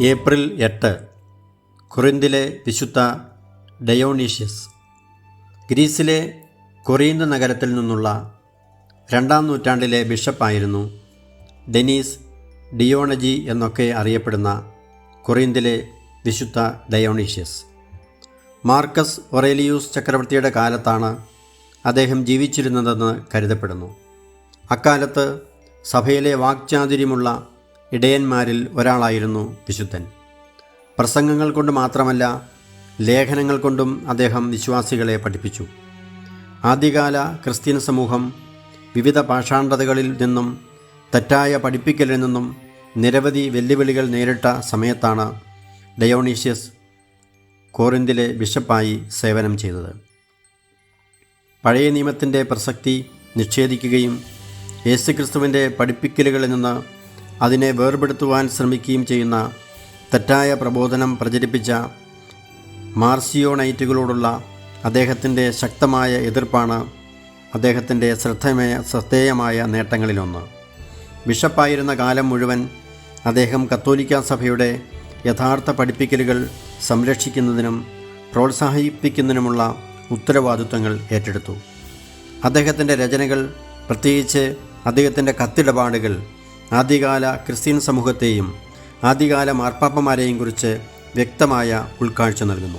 April എട്ട് കൊറിന്തിലെ വിശുദ്ധ ഡയോണീഷ്യസ് ഗ്രീസിലെ കൊറീന്ത് നഗരത്തിൽ നിന്നുള്ള രണ്ടാം നൂറ്റാണ്ടിലെ ബിഷപ്പായിരുന്നു ഡെനീസ് ഡിയോണജി എന്നൊക്കെ അറിയപ്പെടുന്ന കൊറീന്തിലെ വിശുദ്ധ ഡയോണീഷ്യസ്. മാർക്കസ് ഒറേലിയൂസ് ചക്രവർത്തിയുടെ കാലത്താണ് അദ്ദേഹം ജീവിച്ചിരുന്നതെന്ന് കരുതപ്പെടുന്നു. അക്കാലത്ത് സഭയിലെ വാക്ചാതുര്യമുള്ള ഇടയന്മാരിൽ ഒരാളായിരുന്നു വിശുദ്ധൻ. പ്രസംഗങ്ങൾ കൊണ്ട് മാത്രമല്ല ലേഖനങ്ങൾ കൊണ്ടും അദ്ദേഹം വിശ്വാസികളെ പഠിപ്പിച്ചു. ആദ്യകാല ക്രിസ്ത്യൻ സമൂഹം വിവിധ പാഷാണ്ഡതകളിൽ നിന്നും തെറ്റായ പഠിപ്പിക്കലിൽ നിന്നും നിരവധി വെല്ലുവിളികൾ നേരിട്ട സമയത്താണ് ഡയോണീഷ്യസ് കോറിന്തിലെ ബിഷപ്പായി സേവനം ചെയ്തത്. പഴയ നിയമത്തിന്റെ പ്രസക്തി നിഷേധിക്കുകയും യേശുക്രിസ്തുവിന്റെ പഠിപ്പിക്കലുകളിൽ നിന്ന് അതിനെ വേർപെടുത്തുവാൻ ശ്രമിക്കുകയും ചെയ്യുന്ന തെറ്റായ പ്രബോധനം പ്രചരിപ്പിച്ച മാർസിയോണൈറ്റുകളോടുള്ള അദ്ദേഹത്തിന്റെ ശക്തമായ എതിർപ്പാണ് അദ്ദേഹത്തിന്റെ ശ്രദ്ധേയ ശ്രദ്ധേയമായ നേട്ടങ്ങളിലൊന്ന്. ബിഷപ്പായിരുന്ന കാലം മുഴുവൻ അദ്ദേഹം കത്തോലിക്ക സഭയുടെ യഥാർത്ഥ പഠിപ്പിക്കലുകൾ സംരക്ഷിക്കുന്നതിനും പ്രോത്സാഹിപ്പിക്കുന്നതിനുമുള്ള ഉത്തരവാദിത്വങ്ങൾ ഏറ്റെടുത്തു. അദ്ദേഹത്തിന്റെ രചനകൾ പ്രത്യേകിച്ച് അദ്ദേഹത്തിന്റെ കത്തിടപാടുകൾ ആദ്യകാല ക്രിസ്ത്യൻ സമൂഹത്തെയും ആദ്യകാല മാർപ്പാപ്പമാരെയും കുറിച്ച് വ്യക്തമായ ഉൾക്കാഴ്ച നൽകുന്നു.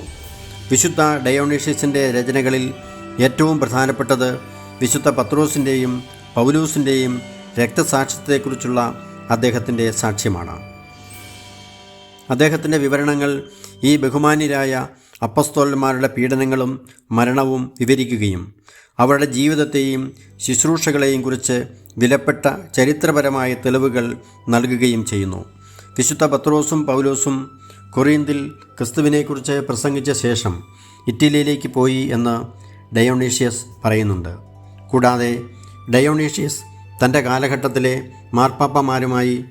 വിശുദ്ധ ഡയോണീഷ്യസിന്റെ രചനകളിൽ ഏറ്റവും പ്രധാനപ്പെട്ടത് വിശുദ്ധ പത്രോസിന്റെയും പൗലൂസിന്റെയും രക്തസാക്ഷ്യത്തെക്കുറിച്ചുള്ള അദ്ദേഹത്തിന്റെ സാക്ഷ്യമാണ്. അദ്ദേഹത്തിന്റെ വിവരണങ്ങൾ ഈ ബഹുമാന്യരായ അപ്പസ്തോലന്മാരുടെ പീഡനങ്ങളും മരണവും വിവരിക്കുകയും അവരുടെ ജീവിതത്തെയും ശുശ്രൂഷകളെയും കുറിച്ച് വിലപ്പെട്ട ചരിത്രപരമായ തെളിവുകൾ നൽകുകയും ചെയ്യുന്നു. വിശുദ്ധ പത്രോസും പൗലോസും കൊറിയന്തിൽ ക്രിസ്തുവിനെക്കുറിച്ച് പ്രസംഗിച്ച ശേഷം ഇറ്റലിയിലേക്ക് പോയി എന്ന് ഡയോണീഷ്യസ് പറയുന്നുണ്ട്. കൂടാതെ ഡയോണീഷ്യസ് തന്റെ കാലഘട്ടത്തിലെ മാർപ്പാപ്പമാരുമായി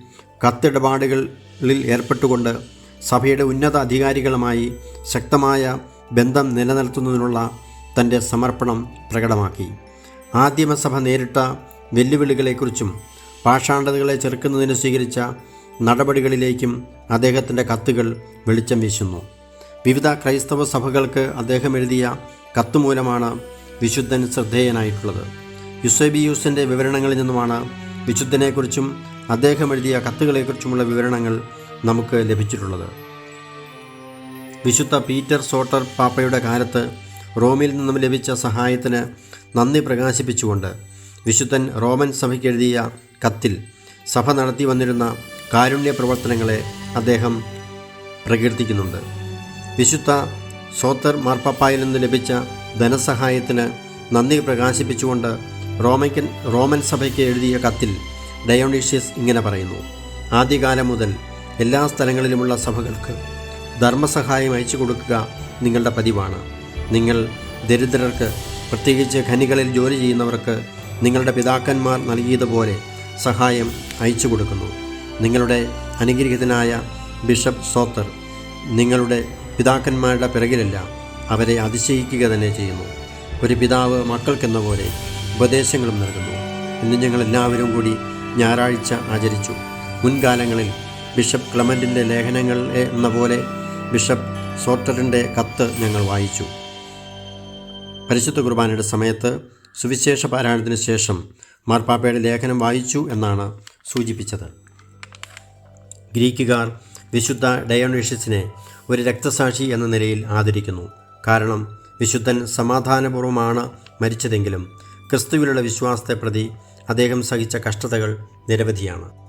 കത്തിടപാടുകളിൽ ഏർപ്പെട്ടുകൊണ്ട് സഭയുടെ ഉന്നത അധികാരികളുമായി ശക്തമായ ബന്ധം നിലനിർത്തുന്നതിനുള്ള തന്റെ സമർപ്പണം പ്രകടമാക്കി. ആദ്യമസഭ നേരിട്ട വെല്ലുവിളികളെക്കുറിച്ചും പാഷാണ്ഡതകളെ ചെറുക്കുന്നതിന് സ്വീകരിച്ച നടപടികളിലേക്കും അദ്ദേഹത്തിന്റെ കത്തുകൾ വെളിച്ചം വീശുന്നു. വിവിധ ക്രൈസ്തവ സഭകൾക്ക് അദ്ദേഹം എഴുതിയ കത്തുമൂലമാണ് വിശുദ്ധൻ ശ്രദ്ധേയനായിട്ടുള്ളത്. യുസേബിയൂസിന്റെ വിവരണങ്ങളിൽ നിന്നുമാണ് വിശുദ്ധനെക്കുറിച്ചും അദ്ദേഹം എഴുതിയ കത്തുകളെക്കുറിച്ചുമുള്ള വിവരണങ്ങൾ നമുക്ക് ലഭിച്ചിട്ടുള്ളത്. വിശുദ്ധ പീറ്റർ സോട്ടർ പാപ്പയുടെ കാലത്ത് റോമിൽ നിന്നും ലഭിച്ച സഹായത്തിന് നന്ദി പ്രകാശിപ്പിച്ചുകൊണ്ട് വിശുദ്ധൻ റോമൻ സഭയ്ക്ക് എഴുതിയ കത്തിൽ സഭ നടത്തി വന്നിരുന്ന കാരുണ്യ പ്രവർത്തനങ്ങളെ അദ്ദേഹം പ്രകീർത്തിക്കുന്നുണ്ട്. വിശുദ്ധ സോത്തർ മാർപ്പാപ്പായിൽ നിന്ന് ലഭിച്ച ധനസഹായത്തിന് നന്ദി പ്രകാശിപ്പിച്ചുകൊണ്ട് റോമയ്ക്കൻ റോമൻ സഭയ്ക്ക് എഴുതിയ കത്തിൽ ഡയോണീഷ്യസ് ഇങ്ങനെ പറയുന്നു ആദ്യകാലം മുതൽ എല്ലാ സ്ഥലങ്ങളിലുമുള്ള സഭകൾക്ക് ധർമ്മസഹായം അയച്ചു കൊടുക്കുക നിങ്ങളുടെ പതിവാണ്. നിങ്ങൾ ദരിദ്രർക്ക് പ്രത്യേകിച്ച് ഖനികളിൽ ജോലി ചെയ്യുന്നവർക്ക് നിങ്ങളുടെ പിതാക്കന്മാർ നൽകിയതുപോലെ സഹായം അയച്ചു കൊടുക്കുന്നു. നിങ്ങളുടെ അനുഗ്രഹീതനായ ബിഷപ്പ് സോത്തർ നിങ്ങളുടെ പിതാക്കന്മാരുടെ പിറകിലല്ല അവരെ അതിശയിക്കുക തന്നെ ചെയ്യുന്നു. ഒരു പിതാവ് മക്കൾക്കെന്ന പോലെ ഉപദേശങ്ങളും നൽകുന്നു. ഇന്ന് ഞങ്ങൾ എല്ലാവരും കൂടി ഞായറാഴ്ച ആചരിച്ചു. മുൻകാലങ്ങളിൽ ബിഷപ്പ് ക്ലമന്റിന്റെ ലേഖനങ്ങൾ എന്ന പോലെ ബിഷപ്പ് സോട്ടറിന്റെ കത്ത് ഞങ്ങൾ വായിച്ചു. പരിശുദ്ധ കുർബാനയുടെ സമയത്ത് സുവിശേഷ പാരായണത്തിന് ശേഷം മാർപ്പാപ്പയുടെ ലേഖനം വായിച്ചു എന്നാണ് സൂചിപ്പിച്ചത്. ഗ്രീക്കുകാർ വിശുദ്ധ ഡയോണീഷ്യസിനെ ഒരു രക്തസാക്ഷി എന്ന നിലയിൽ ആദരിക്കുന്നു. കാരണം വിശുദ്ധൻ സമാധാനപൂർവമാണ് മരിച്ചതെങ്കിലും ക്രിസ്തുവിലുള്ള വിശ്വാസത്തെ പ്രതി അദ്ദേഹം സഹിച്ച കഷ്ടതകൾ നിരവധിയാണ്.